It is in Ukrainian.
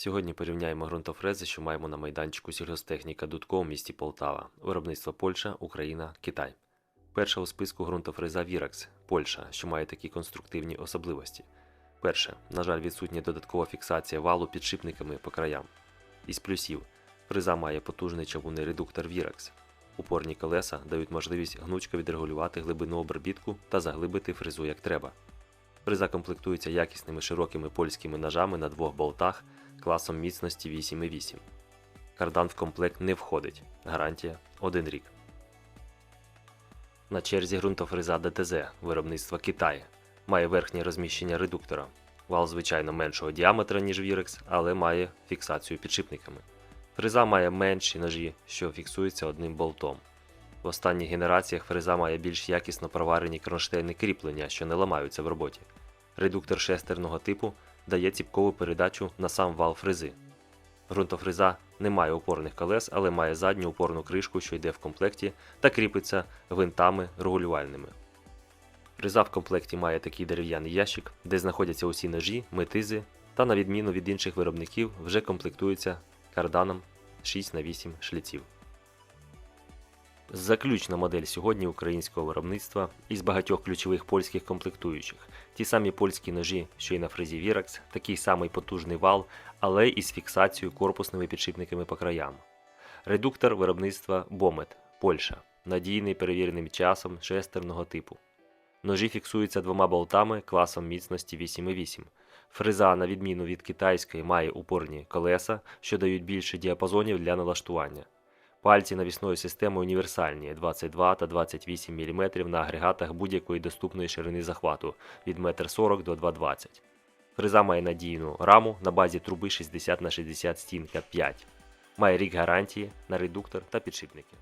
Сьогодні порівняємо ґрунтофрези, що маємо на майданчику сільгостехніка Дудко у місті Полтава. Виробництво Польща, Україна, Китай. Перша у списку ґрунтофреза Virax, Польща, що має такі конструктивні особливості. Перше, на жаль, відсутня додаткова фіксація валу підшипниками по краям. Із плюсів, фреза має потужний чавунний редуктор Virax. Упорні колеса дають можливість гнучко відрегулювати глибину обробітку та заглибити фрезу як треба. Фреза комплектується якісними широкими польськими ножами на двох болтах класом міцності 8,8. Кардан в комплект не входить. Гарантія 1 рік. На черзі ґрунтофреза ДТЗ виробництва Китаю. Має верхнє розміщення редуктора. Вал, звичайно, меншого діаметра, ніж Вірекс, але має фіксацію підшипниками. Фреза має менші ножі, що фіксуються одним болтом. В останніх генераціях фреза має більш якісно проварені кронштейни кріплення, що не ламаються в роботі. Редуктор шестерного типу дає ціпкову передачу на сам вал фрези. Ґрунтофреза не має опорних колес, але має задню опорну кришку, що йде в комплекті, та кріпиться гвинтами регулювальними. Фреза в комплекті має такий дерев'яний ящик, де знаходяться усі ножі, метизи та, на відміну від інших виробників, вже комплектується карданом 6х8 шліців. Заключна модель сьогодні українського виробництва із багатьох ключових польських комплектуючих. Ті самі польські ножі, що й на фрезі Virax, такий самий потужний вал, але із фіксацією корпусними підшипниками по краям. Редуктор виробництва Bomet, Польща, надійний перевіреним часом шестерного типу. Ножі фіксуються двома болтами класом міцності 8,8. Фреза, на відміну від китайської, має упорні колеса, що дають більше діапазонів для налаштування. Пальці навісної системи універсальні 22 та 28 мм на агрегатах будь-якої доступної ширини захвату від 1,40 м до 2,20 м. Фреза має надійну раму на базі труби 60 на 60 стінка 5. Має рік гарантії на редуктор та підшипники.